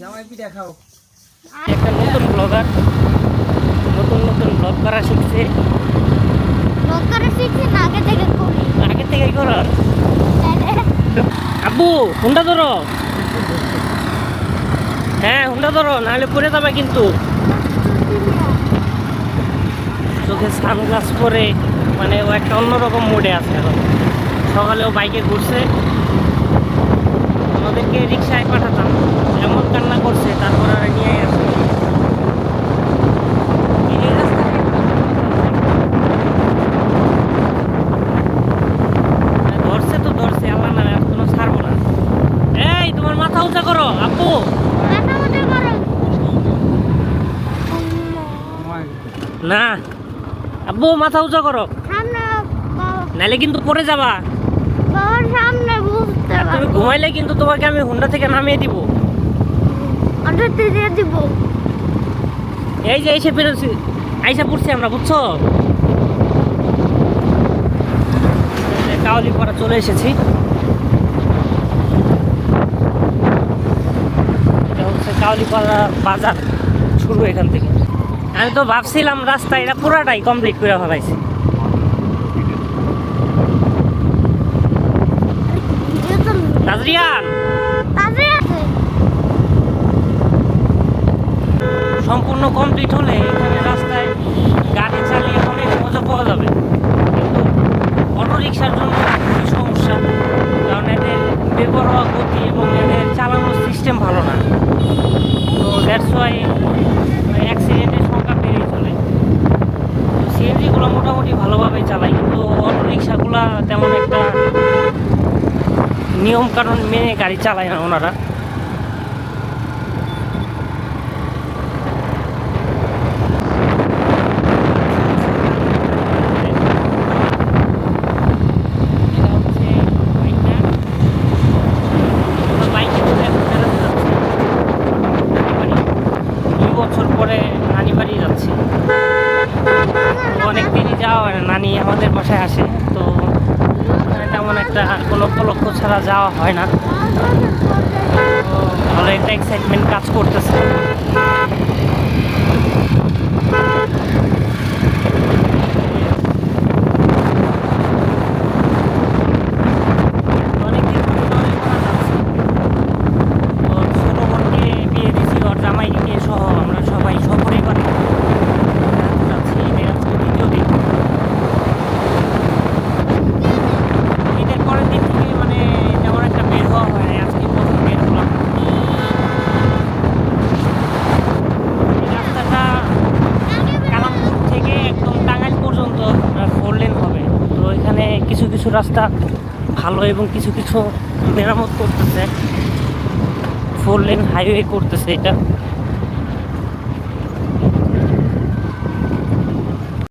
জামাই পিঠা খাও একটা নতুন ব্লগার নতুন নতুন ব্লগ করা শিখছে। লোক করে শিখছি না আগে থেকে করি। আগে থেকে করো আব্বু হুন্ডা ধরো। হ্যাঁ হুন্ডা ধরো নাহলে পড়ে যাবে কিন্তু। চোখে সানগ্লাস পরে মানে ও একটা অন্যরকম মোডে আছে এখন। সকালে ও বাইকে ঘুরছে। আমাদেরকে রিক্সায় পাঠাতাম। এমন কান্না করছে তারপর আর নিয়ে আসে ধরছে তো ধরছে আল্লাহ না আর কোনো ছাড়বো না। এই তোমার মাথা উঁচা করো আপু। না আব্বু মাথা উঁচা করো। নাহলে কিন্তু পড়ে যাবা। সামনে ঘুমাইলে কিন্তু তোমাকে আমি হুন্ডা থেকে নামিয়ে দিব। দিয়ে দিব। এই যে এসে পেরেছি আইসা পড়ছি আমরা বুঝছ? কাউলি পাড়া চলে এসেছি। এটা হচ্ছে কাউলিপাড়া বাজার শুরু এখান থেকে। আমি তো ভাবছিলাম রাস্তা এটা পুরাটাই কমপ্লিট করে ফেলাইছি। তো নাজরিয়ান সম্পূর্ণ কমপ্লিট হলে এখানে রাস্তায় গাড়ি চালিয়ে অনেক মজা পাওয়া যাবে। কিন্তু অটো রিক্সার জন্য খুবই সমস্যা, কারণ এদের বেপরোয়া গতি এবং এদের চালানোর সিস্টেম ভালো না। তো দ্যাটস ওয়াই অ্যাক্সিডেন্টের সংখ্যা বেড়েই চলে। তো সিএনজিগুলো মোটামুটি ভালোভাবে চালায়, কিন্তু অটো রিক্সাগুলো তেমন একটা নিয়ম কারণ মেনে গাড়ি চালায় না ওনারা। অনেক দিনই যাওয়া হয় নানি আমাদের বাসায় আসে, তো একটা কোনো লক্ষ্য ছাড়া যাওয়া হয় না। তো ভালো একটা এক্সাইটমেন্ট কাজ করতেছে। কিছু কিছু রাস্তা ভালো এবং কিছু কিছু মেরামত করতেছে। ফোর লেন হাইওয়ে করতেছে এটা।